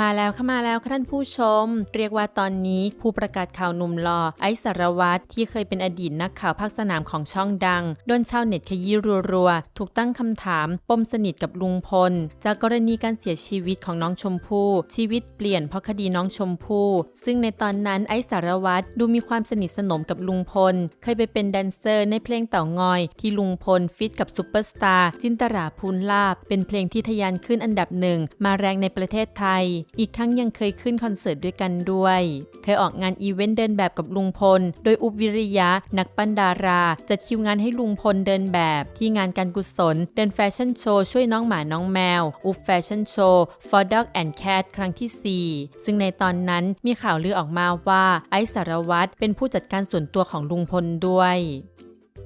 มาแล้วค่ะมาแล้วค่ะท่านผู้ชม เรียกว่าตอนนี้ผู้ประกาศข่าวหนุ่มหล่อไอสารวัตรที่เคยเป็นอดีตนักข่าวภาคสนามของช่องดังโดนชาวเน็ตขยี้รัวๆ ถูกตั้งคำถาม ปมสนิทกับลุงพล จากกรณีการเสียชีวิตของน้องชมพู่ ชีวิตเปลี่ยนเพราะคดีน้องชมพู่ ซึ่งในตอนนั้นไอสารวัตรดูมีความสนิทสนมกับลุงพล เคยไปเป็นแดนเซอร์ในเพลงเต่างอย ที่ลุงพลฟิตกับซูเปอร์สตาร์จินตราภูลลาบเป็นเพลงที่ทะยานขึ้นอันดับหนึ่งมาแรงในประเทศไทยอีกทั้งยังเคยขึ้นคอนเสิร์ตด้วยกันด้วย เคยออกงานอีเวนต์เดินแบบกับลุงพล โดยอุบวิริยะ นักปั้นดารา จัดคิวงานให้ลุงพลเดินแบบ ที่งานการกุศล เดินแฟชั่นโชว์ช่วยน้องหมาน้องแมว อุบแฟชั่นโชว์ for dog and cat ครั้งที่ 4 ซึ่งในตอนนั้นมีข่าวลือออกมาว่าไอซ์สารวัตรเป็นผู้จัดการส่วนตัวของลุงพลด้วย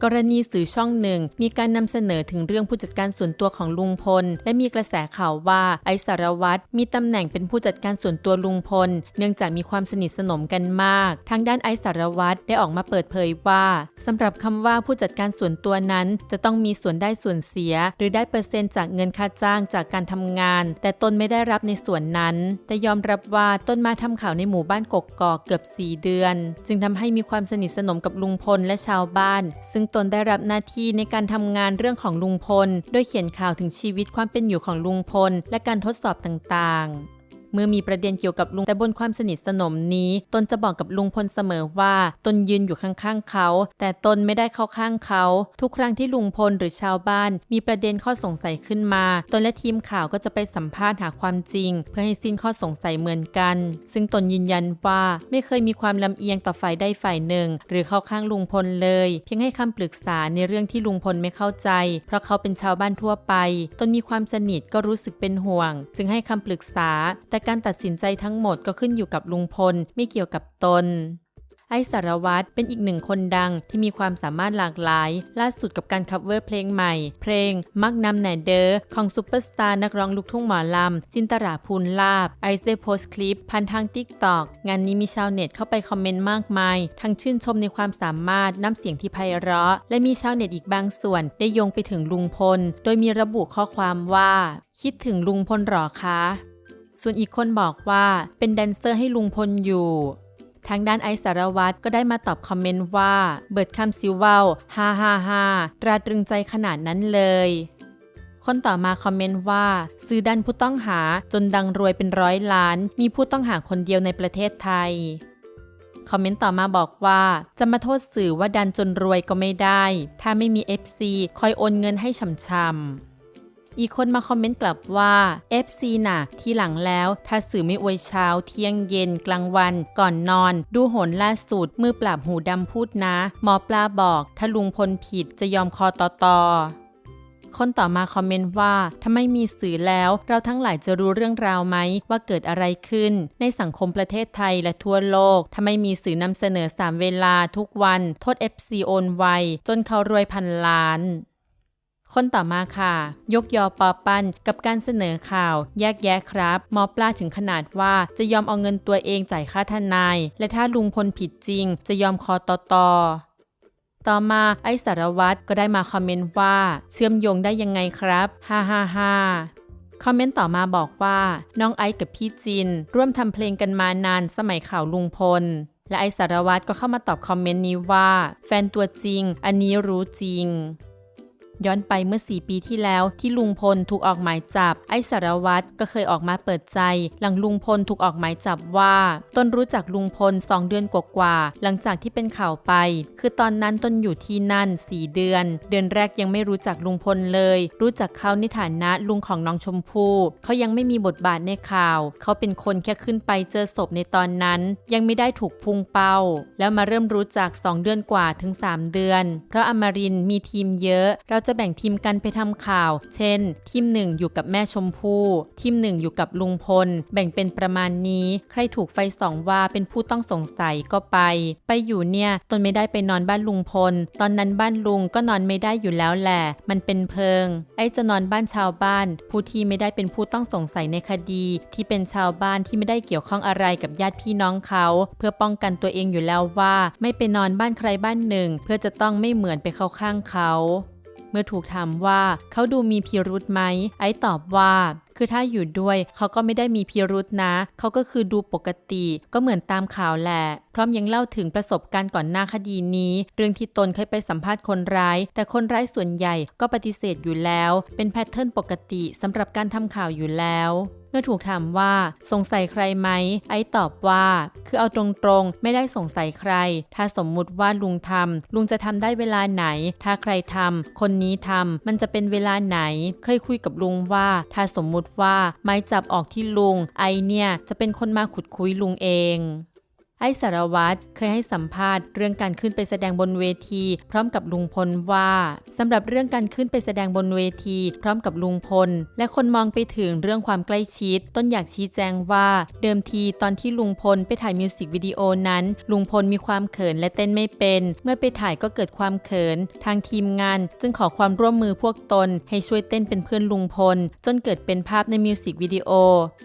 กรณีสื่อช่องหนึ่ง มีการนำเสนอถึงเรื่องผู้จัดการส่วนตัวของลุงพล และมีกระแสข่าวว่าไอสารวัตรมีตำแหน่งเป็นผู้จัดการส่วนตัวลุงพล เนื่องจากมีความสนิทสนมกันมาก ทางด้านไอสารวัตรได้ออกมาเปิดเผยว่าสำหรับคำว่าผู้จัดการส่วนตัวนั้นจะต้องมีส่วนได้ส่วนเสีย หรือได้เปอร์เซ็นต์จากเงินค่าจ้างจากการทำงาน แต่ตนไม่ได้รับในส่วนนั้น แต่ยอมรับว่าตนมาทำข่าวในหมู่บ้านกกอกเกือบ 4 เดือน จึงทำให้มีความสนิทสนมกับลุงพลและชาวบ้าน ซึ่งตนได้รับหน้าที่ในการทำงานเรื่องของลุงพล โดยเขียนข่าวถึงชีวิตความเป็นอยู่ของลุงพล และการทดสอบต่างๆ เมื่อมีประเด็นเกี่ยวกับลุงแต่บนความสนิทสนมนี้ ตนจะบอกกับลุงพลเสมอว่า ตนยืนอยู่ข้างๆเขา แต่ตนไม่ได้เข้าข้างเขา ทุกครั้งที่ลุงพลหรือชาวบ้าน มีประเด็นข้อสงสัยขึ้นมา ตนและทีมข่าวก็จะไปสัมภาษณ์หาความจริง เพื่อให้สิ้นข้อสงสัยเหมือนกัน ซึ่งตนยืนยันว่าไม่เคยมีความลำเอียงต่อฝ่ายใดฝ่ายหนึ่ง หรือเข้าข้างลุงพลเลย เพียงให้คำปรึกษาในเรื่องที่ลุงพลไม่เข้าใจ เพราะเขาเป็นชาวบ้านทั่วไป ตนมีความสนิทก็รู้สึกเป็นห่วง จึงให้คำปรึกษา แต่การตัดสินใจทั้งหมดก็ขึ้นอยู่กับลุงพลไม่เกี่ยวกับตนไอสารวัตรเป็นอีกหนึ่งคนดังที่มีความสามารถหลากหลาย ล่าสุดกับการคัฟเวอร์เพลงใหม่ เพลง มักนำแหนเดอของซูเปอร์สตาร์นักร้องลูกทุ่งหมอลำ จินตราภูลลาบ ไอซ์ได้โพสต์คลิปพันทางติ๊กตอกงานนี้มีชาวเน็ตเข้าไปคอมเมนต์มากมาย ทั้งชื่นชมในความสามารถน้ำเสียงที่ไพเราะ และมีชาวเน็ตอีกบางส่วน ได้โยงไปถึงลุงพล โดยมีระบุข้อความว่า คิดถึงลุงพลหรอคะ ส่วนอีกคนบอกว่าเป็นแดนเซอร์ให้ลุงพลอยู่ ทางด้านไอซ์สารวัตรก็ได้มาตอบคอมเมนต์ว่า เบิร์ดคำซิวเวลฮ่าฮ่าฮ่าตราตรึงใจขนาดนั้นเลย คนต่อมาคอมเมนต์ว่า ซื้อดันผู้ต้องหาจนดังรวยเป็นร้อยล้าน มีผู้ต้องหาคนเดียวในประเทศไทยคอมเมนต์ต่อมาบอกว่าจะมาโทษสื่อว่าดันจนรวยก็ไม่ได้ ถ้าไม่มี FC คอยโอนเงินให้ช่ำๆ อีกคนมาคอมเมนต์กลับว่า FC น่ะ ที่หลังแล้วถ้าสื่อไม่อวยเช้าเที่ยงเย็นกลางวัน ก่อนนอน ดูโหนล่าสุดมือปราบหูดำพูดนะ หมอปลาบอก ถ้าลุงพลผิดจะยอมคอต่อตอคนต่อมาคอมเมนต์ว่าถ้าไม่มีสื่อแล้ว เราทั้งหลายจะรู้เรื่องราวไหมว่าเกิดอะไรขึ้น ในสังคมประเทศไทยและทั่วโลก ถ้าไม่มีสื่อนำเสนอสามเวลาทุกวัน โทษ FC โอนไวจนเขารวยพันล้าน คนต่อมาค่ะ ยกยอปอปั้นกับการเสนอข่าว แยกแยะครับหมอปลาถึงขนาดว่าจะยอมเอาเงินตัวเองจ่ายค่าทนาย และถ้าลุงพลผิดจริง จะยอมคอตอตอต่อมาไอสารวัตรก็ได้มาคอมเมนต์ว่า เชื่อมโยงได้ยังไงครับฮ่าฮ่าฮ่าคอมเมนต์ต่อมาบอกว่า น้องไอซ์กับพี่จิน ร่วมทำเพลงกันมานานสมัยข่าวลุงพล และไอสารวัตรก็เข้ามาตอบคอมเมนต์นี้ว่า แฟนตัวจริง อันนี้รู้จริง ย้อนไปเมื่อ 4 ปีที่แล้วที่ลุงพลถูกออกหมายจับ ไอ้สารวัตรก็เคยออกมาเปิดใจ หลังลุงพลถูกออกหมายจับว่าตนรู้จักลุงพล 2 เดือนกว่าๆหลังจากที่เป็นข่าวไป คือตอนนั้นตนอยู่ที่นั่น 4 เดือน เดือนแรกยังไม่รู้จักลุงพลเลย รู้จักเขาในฐานะลุงของน้องชมพู่เขายังไม่มีบทบาทในข่าว เขาเป็นคนแค่ขึ้นไปเจอศพในตอนนั้น ยังไม่ได้ถูกพุ่งเป้า แล้วมาเริ่มรู้จัก 2 เดือนกว่าถึง 3 เดือน เพราะอมรินมีทีมเยอะเราจะแบ่งทีมกันไปทำข่าว เช่น ทีมหนึ่งอยู่กับแม่ชมพู่ ทีมหนึ่งอยู่กับลุงพล แบ่งเป็นประมาณนี้ ใครถูกไฟสองว่าเป็นผู้ต้องสงสัยก็ไป ไปอยู่เนี่ยตนไม่ได้ไปนอนบ้านลุงพล ตอนนั้นบ้านลุงก็นอนไม่ได้อยู่แล้วแหละ มันเป็นเพิง ไอ้จะนอนบ้านชาวบ้าน ผู้ที่ไม่ได้เป็นผู้ต้องสงสัยในคดี ที่เป็นชาวบ้านที่ไม่ได้เกี่ยวข้องอะไรกับญาติพี่น้องเขา เพื่อป้องกันตัวเองอยู่แล้วว่า ไม่ไปนอนบ้านใครบ้านหนึ่ง เพื่อจะต้องไม่เหมือนไปเข้าข้างเขา มื่อถูกถามว่าเขาดูมีพิรุธไหม ไอ้ตอบว่า คือถ้าอยู่ด้วยเขาก็ไม่ได้มีพิรุธนะ เขาก็คือดูปกติ ก็เหมือนตามข่าวแหละ พร้อมยังเล่าถึงประสบการณ์ก่อนหน้าคดีนี้ เรื่องที่ตนเคยไปสัมภาษณ์คนร้าย แต่คนร้ายส่วนใหญ่ก็ปฏิเสธอยู่แล้ว เป็นแพทเทิร์นปกติสำหรับการทำข่าวอยู่แล้วเมื่อถูกถามว่าสงสัยใครไหม ไอ้ตอบว่า คือเอาตรงๆ ไม่ได้สงสัยใคร ถ้าสมมุติว่าลุงทำลุงจะทำได้เวลาไหน ถ้าใครทำคนนี้ทำมันจะเป็นเวลาไหน เคยคุยกับลุงว่า ถ้าสมมุติว่าไม้จับออกที่ลุง ไอเนี่ยจะเป็นคนมาขุดคุยลุงเอง ไอ้สารวัตรเคยให้สัมภาษณ์เรื่องการขึ้นไปแสดงบนเวที พร้อมกับลุงพลว่าสำหรับเรื่องการขึ้นไปแสดงบนเวที พร้อมกับลุงพล และคนมองไปถึงเรื่องความใกล้ชิด ต้นอยากชี้แจงว่าเดิมทีตอนที่ลุงพลไปถ่ายมิวสิกวิดีโอนั้น ลุงพลมีความเขินและเต้นไม่เป็น เมื่อไปถ่ายก็เกิดความเขิน ทางทีมงาน จึงขอความร่วมมือพวกตน ให้ช่วยเต้นเป็นเพื่อนลุงพล จนเกิดเป็นภาพในมิวสิกวิดีโอ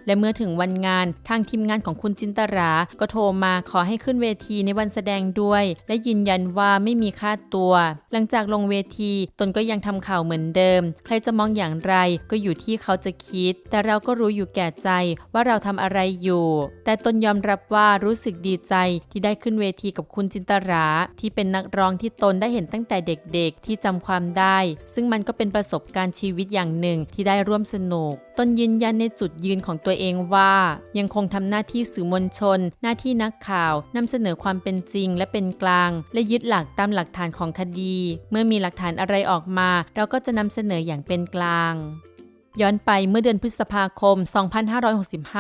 และเมื่อถึงวันงานทางทีมงานของคุณจินตราก็โทรมาขอให้ขึ้นเวทีในวันแสดงด้วย และยืนยันว่าไม่มีค่าตัว หลังจากลงเวทีตนก็ยังทำข่าวเหมือนเดิม ใครจะมองอย่างไรก็อยู่ที่เขาจะคิด แต่เราก็รู้อยู่แก่ใจว่าเราทำอะไรอยู่ แต่ตนยอมรับว่ารู้สึกดีใจที่ได้ขึ้นเวทีกับคุณจินตรา ที่เป็นนักร้องที่ตนได้เห็นตั้งแต่เด็กๆ ที่จำความได้ ซึ่งมันก็เป็นประสบการณ์ชีวิตอย่างหนึ่งที่ได้ร่วมสนุกตนยืนยันในจุดยืนของตัวเองว่า ยังคงทำหน้าที่สื่อมวลชน หน้าที่นักข่าวนำเสนอความเป็นจริงและเป็นกลาง และยึดหลักตามหลักฐานของคดี เมื่อมีหลักฐานอะไรออกมา เราก็จะนำเสนออย่างเป็นกลางย้อนไปเมื่อเดือนพฤษภาคม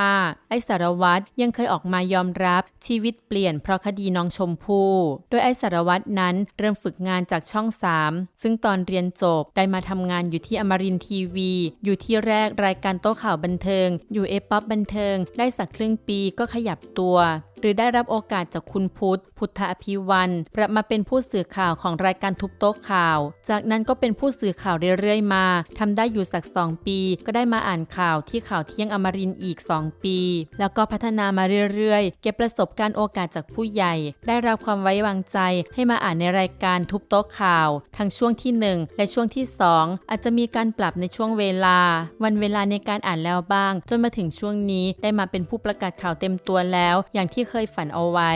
2565 ไอ้สารวัตรยังเคยออกมายอมรับชีวิตเปลี่ยนเพราะคดีน้องชมพู่ โดยไอ้สารวัตรนั้นเริ่มฝึกงานจากช่อง 3 ซึ่งตอนเรียนจบได้มาทำงานอยู่ที่อมรินทร์ทีวี อยู่ที่แรกรายการโต๊ะข่าวบันเทิง อยู่เอป๊อปบันเทิง ได้สักครึ่งปีก็ขยับตัว หรือได้รับโอกาสจากคุณพุทธ พุทธอภิวันปรับมาเป็นผู้สื่อข่าวของรายการทุบโต๊ะข่าว จากนั้นก็เป็นผู้สื่อข่าวเรื่อยๆมาทำได้อยู่สักสองปี ก็ได้มาอ่านข่าวที่ข่าวเที่ยงอมรินอีก 2 ปี แล้วก็พัฒนามาเรื่อยๆ เก็บประสบการณ์โอกาสจากผู้ใหญ่ ได้รับความไว้วางใจให้มาอ่านในรายการทุบโต๊ะข่าว ทั้งช่วงที่ 1 และช่วงที่ 2 อาจจะมีการปรับในช่วงเวลา วันเวลาในการอ่านแล้วบ้าง จนมาถึงช่วงนี้ได้มาเป็นผู้ประกาศข่าวเต็มตัวแล้ว อย่างที่เคยฝันเอาไว้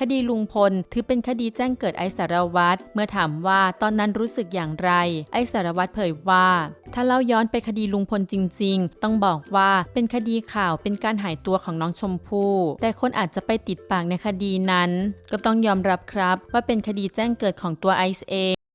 คดีลุงพลถือเป็นคดีแจ้งเกิดไอสารวัตรเมื่อถามว่าตอนนั้นรู้สึกอย่างไร ไอสารวัตรเผยว่า ถ้าเล่าย้อนไปคดีลุงพลจริง ๆ ต้องบอกว่าเป็นคดีข่าวเป็นการหายตัวของน้องชมพู่แต่คนอาจจะไปติดปากในคดีนั้น ก็ต้องยอมรับครับว่าเป็นคดีแจ้งเกิดของตัวไอซ์เอง